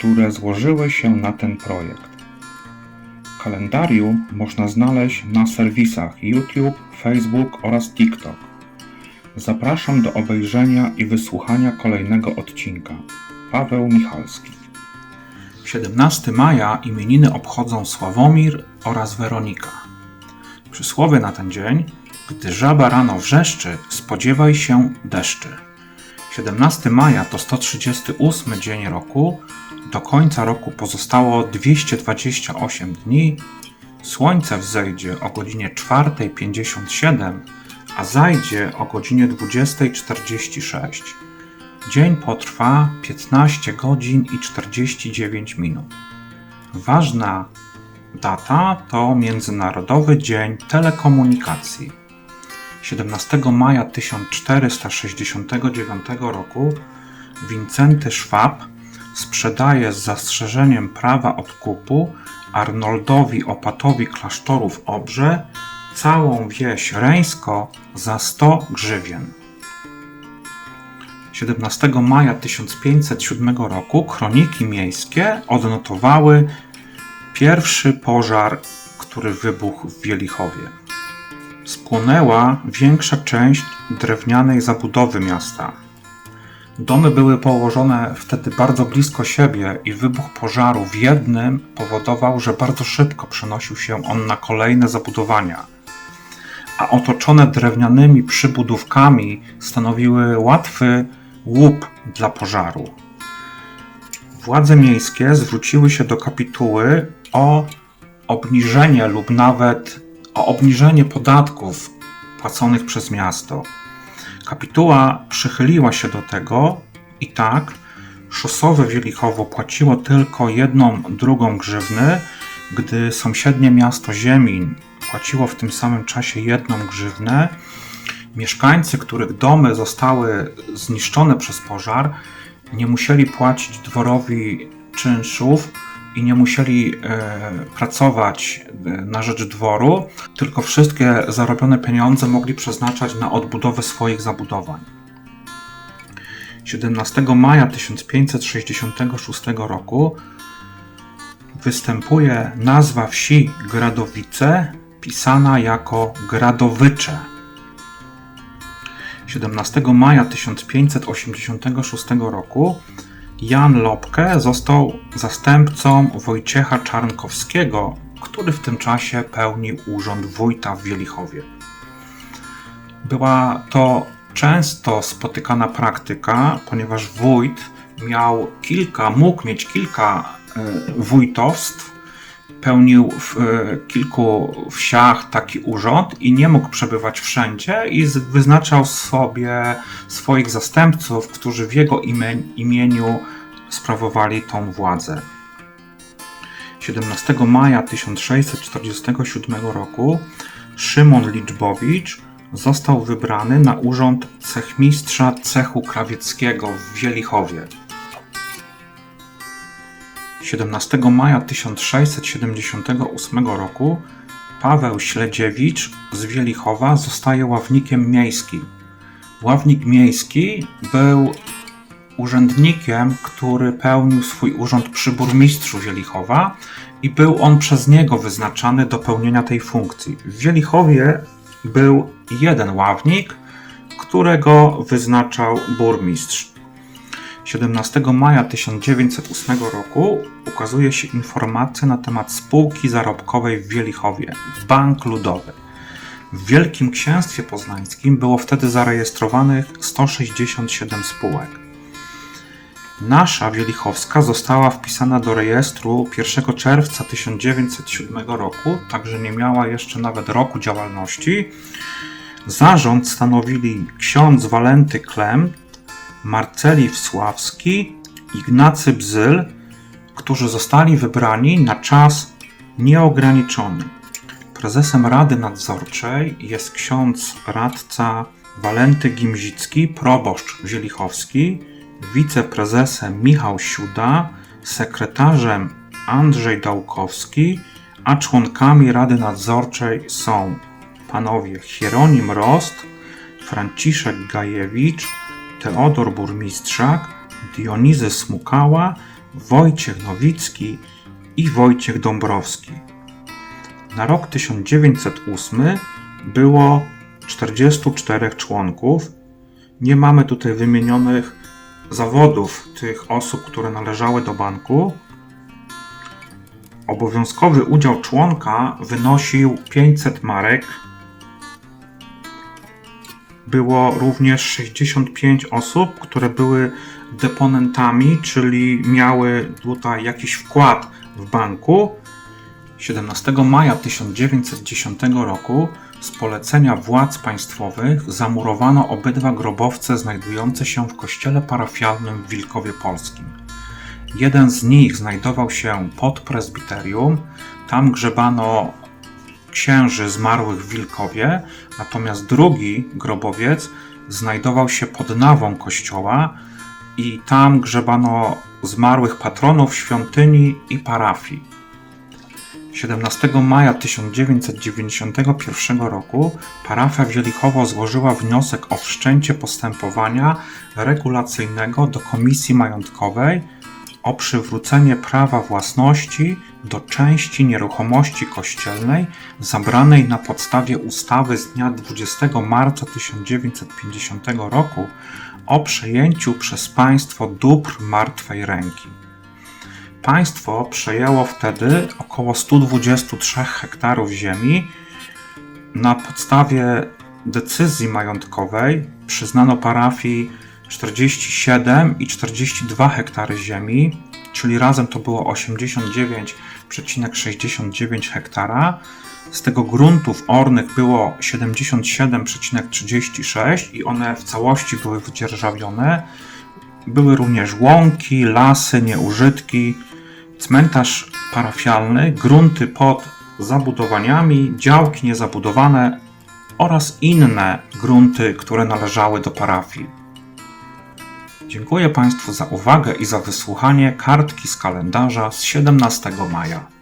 które złożyły się na ten projekt. Kalendarium można znaleźć na serwisach YouTube, Facebook oraz TikTok. Zapraszam do obejrzenia i wysłuchania kolejnego odcinka. Paweł Michalski. 17 maja imieniny obchodzą Sławomir oraz Weronika. Przysłowie na ten dzień: gdy żaba rano wrzeszczy, spodziewaj się deszczy. 17 maja to 138 dzień roku. Do końca roku pozostało 228 dni. Słońce wzejdzie o godzinie 4.57, a zajdzie o godzinie 20.46. Dzień potrwa 15 godzin i 49 minut. Ważna data to Międzynarodowy Dzień Telekomunikacji. 17 maja 1469 roku Wincenty Schwab sprzedaje z zastrzeżeniem prawa odkupu Arnoldowi Opatowi klasztoru w Obrze całą wieś Reńsko za 100 grzywien. 17 maja 1507 roku kroniki miejskie odnotowały pierwszy pożar, który wybuchł w Wielichowie. Spłonęła większa część drewnianej zabudowy miasta. Domy były położone wtedy bardzo blisko siebie i wybuch pożaru w jednym powodował, że bardzo szybko przenosił się on na kolejne zabudowania. A otoczone drewnianymi przybudówkami stanowiły łatwy łup dla pożaru. Władze miejskie zwróciły się do kapituły o obniżenie lub nawet o obniżenie podatków płaconych przez miasto. Kapituła przychyliła się do tego i tak szosowe Wielichowo płaciło tylko jedną drugą grzywny, gdy sąsiednie miasto Ziemin płaciło w tym samym czasie jedną grzywnę. Mieszkańcy, których domy zostały zniszczone przez pożar, nie musieli płacić dworowi czynszów i nie musieli e, pracować e, na rzecz dworu, tylko wszystkie zarobione pieniądze mogli przeznaczać na odbudowę swoich zabudowań. 17 maja 1566 roku występuje nazwa wsi Gradowice, pisana jako Gradowycze. 17 maja 1586 roku Jan Lopke został zastępcą Wojciecha Czarnkowskiego, który w tym czasie pełnił urząd wójta w Wielichowie. Była to często spotykana praktyka, ponieważ wójt miał kilka, mógł mieć kilka e, wójtowstw, pełnił w e, kilku wsiach taki urząd i nie mógł przebywać wszędzie i wyznaczał sobie swoich zastępców, którzy w jego imieniu sprawowali tą władzę. 17 maja 1647 roku Szymon Liczbowicz został wybrany na urząd cechmistrza cechu krawieckiego w Wielichowie. 17 maja 1678 roku Paweł Śledziewicz z Wielichowa zostaje ławnikiem miejskim. Ławnik miejski był urzędnikiem, który pełnił swój urząd przy burmistrzu Wielichowa i był on przez niego wyznaczany do pełnienia tej funkcji. W Wielichowie był jeden ławnik, którego wyznaczał burmistrz. 17 maja 1908 roku ukazuje się informacja na temat spółki zarobkowej w Wielichowie Bank Ludowy. W Wielkim Księstwie Poznańskim było wtedy zarejestrowanych 167 spółek. Nasza Wielichowska została wpisana do rejestru 1 czerwca 1907 roku, także nie miała jeszcze nawet roku działalności. Zarząd stanowili ksiądz Walenty Klem, Marceli Wsławski, Ignacy Bzyl, którzy zostali wybrani na czas nieograniczony. Prezesem Rady Nadzorczej jest ksiądz radca Walenty Gimzicki, proboszcz Wielichowski, wiceprezesem Michał Siuda, sekretarzem Andrzej Dałkowski, a członkami Rady Nadzorczej są panowie Hieronim Rost, Franciszek Gajewicz, Teodor Burmistrzak, Dionizy Smukała, Wojciech Nowicki i Wojciech Dąbrowski. Na rok 1908 było 44 członków. Nie mamy tutaj wymienionych zawodów tych osób, które należały do banku. Obowiązkowy udział członka wynosił 500 marek. Było również 65 osób, które były deponentami, czyli miały tutaj jakiś wkład w banku. 17 maja 1910 roku z polecenia władz państwowych zamurowano obydwa grobowce znajdujące się w kościele parafialnym w Wilkowie Polskim. Jeden z nich znajdował się pod prezbiterium, tam grzebano księży zmarłych w Wilkowie, natomiast drugi grobowiec znajdował się pod nawą kościoła i tam grzebano zmarłych patronów świątyni i parafii. 17 maja 1991 roku parafia Wielichowo złożyła wniosek o wszczęcie postępowania regulacyjnego do Komisji Majątkowej o przywrócenie prawa własności do części nieruchomości kościelnej zabranej na podstawie ustawy z dnia 20 marca 1950 roku o przejęciu przez państwo dóbr martwej ręki. Państwo przejęło wtedy około 123 hektarów ziemi. Na podstawie decyzji majątkowej przyznano parafii 47 i 42 hektary ziemi, czyli razem to było 89,69 hektara. Z tego gruntów ornych było 77,36 i one w całości były wydzierżawione. Były również łąki, lasy, nieużytki, cmentarz parafialny, grunty pod zabudowaniami, działki niezabudowane oraz inne grunty, które należały do parafii. Dziękuję Państwu za uwagę i za wysłuchanie kartki z kalendarza z 17 maja.